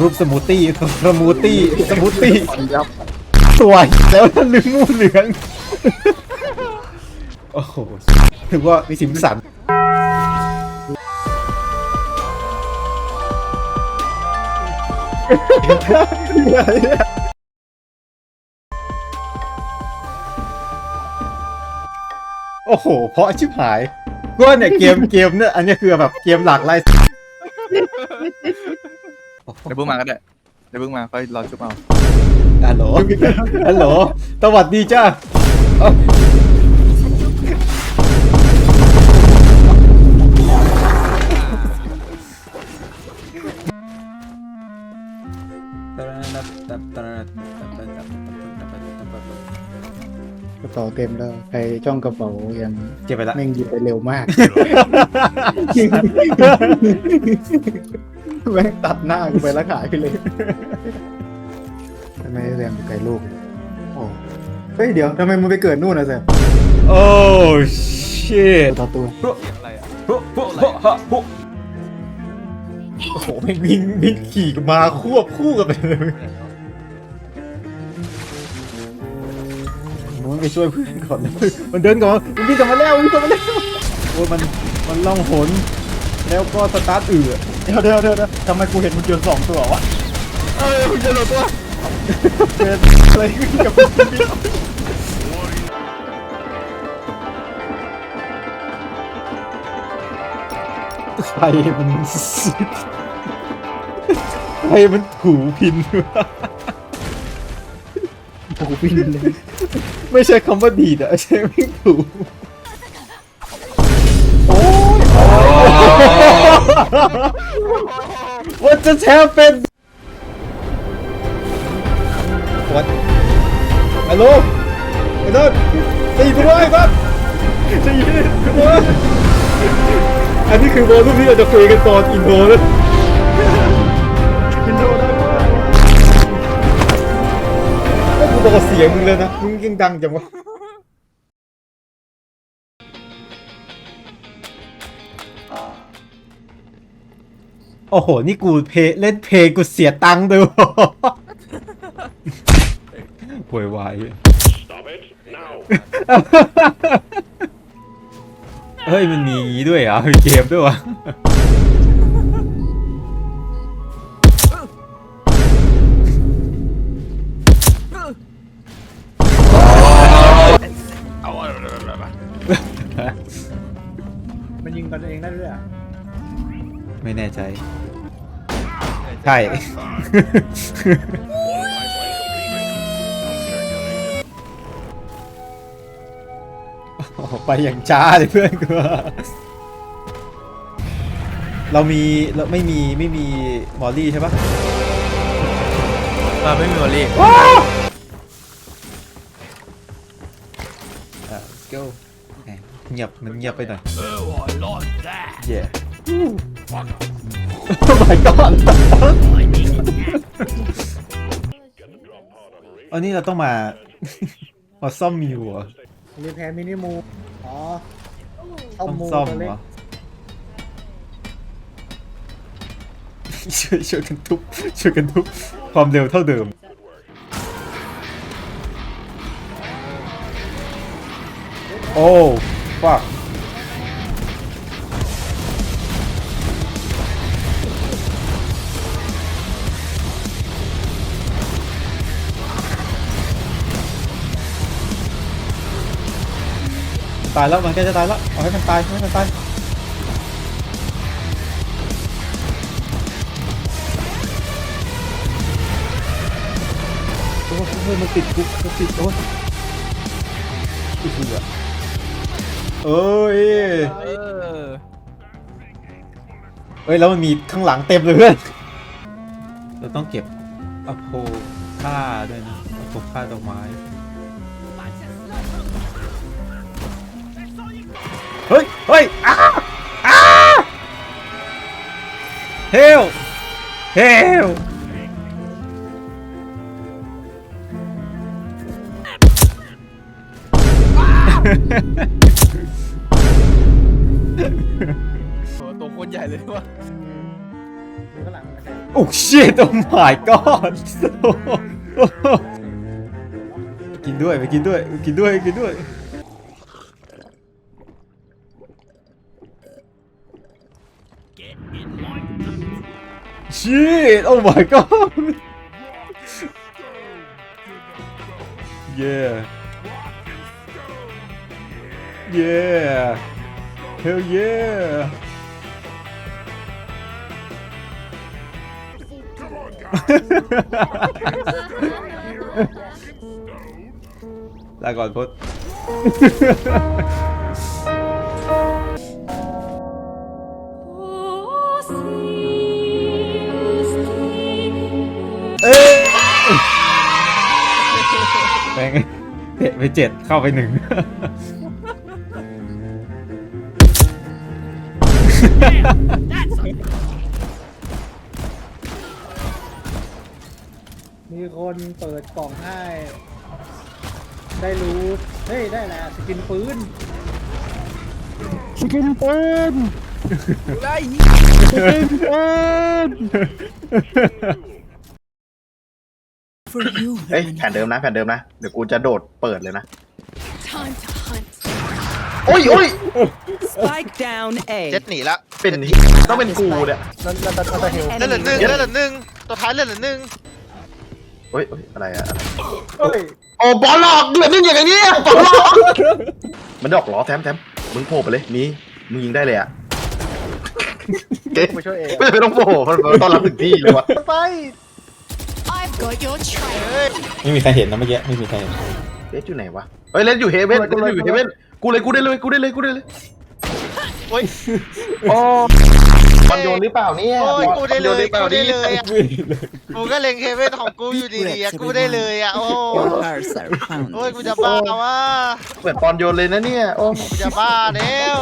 รูปสมูทตี้สมูทตี้สมูทตี้ยับสวยแล้วนั่นลืมงูเหลืองโอ้โหถือว่ามีสิมสันโอ้โห เพราะชิบหายก็เนี่ยเกมเกมเนี่ยอันเนี้ยคือแบบเกมหลากหลาย เดี๋ยวเพิ่งมาก็ได้เดี๋ยวเพิ่งมาค่อยรอชุบเอาฮัลโหล ฮัลโหลสวัสดีจ้าเอ้ากระเป๋าเต็มแล้ว ใครจ้องกระเป๋ายังเก็บไปละ แม่งหยิบไปเร็วมาก แม่งตัดหน้ากูไปแล้วขายไปเลยทำไมแซมไก่ลูกโอ้เฮ้ยเดี๋ยวทำไมมึงไปเกิดนู่นนะแซมโอ้ชิตตัวต่อตัวอะไรอะโอ้โหไม่งวิ่งวิ่งขี่มาควบคู่กันไปเลยมึงไปช่วยเพื่อนก่อนนะมันเดินก่อนมันวิ่งกลับมาแล้ววิ่งกลับมาแล้วโอ้ยมันมันล่องหน แล้วก็สตาร์ทอือเดี๋ยวเดี๋ยวเดี๋ยวเดี๋ยวทำไมกูเห็นมึงเจอสองตัววะเอ้ยมึงจะโดนตัวเป็นอะไรขึ้นกับมึงใครมันใครมันถูพินวะโอ้โหวิ่งเลย ไม่ใช่คำว่าดีดอะใช่ไม่งถู ว่าจะแชร์เป็น What ฮัลโหลไอ้ต้นได้ยินกูด้วยครับได้ยินกูด้วยอันนี้คือโวลูมที่เราจะคุยกันตอนอินโทรเลยกินโดได้ไหมก็กูบอกเสียงมึงเลยนะ มึงยังดังจังวะ โอ้โห นี่กูเพลเล่นเพลงกูเสียตังค์ด้วยวะป่วยวายเฮ้ย มันมีอย่างงี้ด้วยเหรอมีเกมด้วยวะ ไม่แน่ใจ ใช่ โอ้โหไปอย่างช้าเลยเพื่อนกูเรามีเราไม่มีไม่มีมอลลี่ใช่ปะเราไม่มีวอลลี่อะ let's go แหมเงียบมันเงียบไปหน่อยเย่ Oh my god อันนี้เราต้องมา มาซ่อมมิวเหรอรีแพร์มินิมูอ๋อต้องมูซ่อมตัวเล็กเหรอช่วยช่วยกันทุบช่วยกันทุบความเร็วเท่าเดิม โอ้ฟัก ตายแล้วมันใกจะตายแล้วเอาให้มันตายให้มันตายโอ้โหมันติดคุกมันติดโอ้ยติดคุกอะเอ้ยเออเอ้ยแล้วมันมีข้างหลังเต็มเลยเพื่อนเราต้องเก็บอโพค่าด้วยนะอโพค่าดอกไม้ เฮ้ย เฮ้ยอ้าอ้าเฮลเฮลโหตัวโคตรใหญ่เลยว่ะดูข้างหลังมันใครโอ้ shit oh my god กินด้วยไปกินด้วยไปกินด้วยไปกินด้วย Shit! Oh my god! yeah. Yeah. Hell yeah. that got put. เตะไปเจ็ดเข้าไปหนึ่งมีคนเปิดกล่องให้ ได้รู้เฮ้ย ได้แล้วสกินปืนสกินปืนได้สกินปืน For you, เอ้ยแผ่นเดิมนะแผ่นเดิมนะเดี๋ยวกูจะโดดเปิดเลยนะ time to hunt. โอ้ยโอ้ย Spike down A. เจ็ดหนีละเป็นต้องเป็นกูเนี่ยแล้วแล้วแล้วแล้วเฮลเล่นเหลือหนึ่งเล่นเหลือหนึ่งตัวท้ายเล่นเหลือหนึ่งเฮ้ยเฮ้ยอะไรอะอะไรเฮ้ยโอ้บอลหลอกเหลือนึงอย่างนี้บอลหลอกมันดอกล้อแทมแทมมึงโผล่ไปเลยมีมึงยิงได้เลยอะเอ๊ะมาช่วยเองไม่จำเป็นต้องโผล่มันมันต้อนรับถึงที่เลยวะไป I've got your trail. ไม่มีใครเห็นนะเมื่อกี้ไม่มีใครเห็นเอ๊ะอยู่ไหนวะเฮ้ยเล่นอยู่เฮเว่นกูเล่นอยู่เฮเว่นกูเลยกูได้เลยกูได้เลยกูได้เลยโอ้ยโอ้บอลโยนหรือเปล่าเนี่ยโอ้ยกูได้เลยบอหรือเปล่ากูได้นี่เลยอะกูก็เล็งเคเว่นของกูอยู่ดีๆอะกูได้เลยอะโอ้ Your hearts are โอ้ย pounding. กูจะบ้าว่าเหมือนบอลโยนเลยนะเนี่ยโอ้ กูจะบ้าแล้ว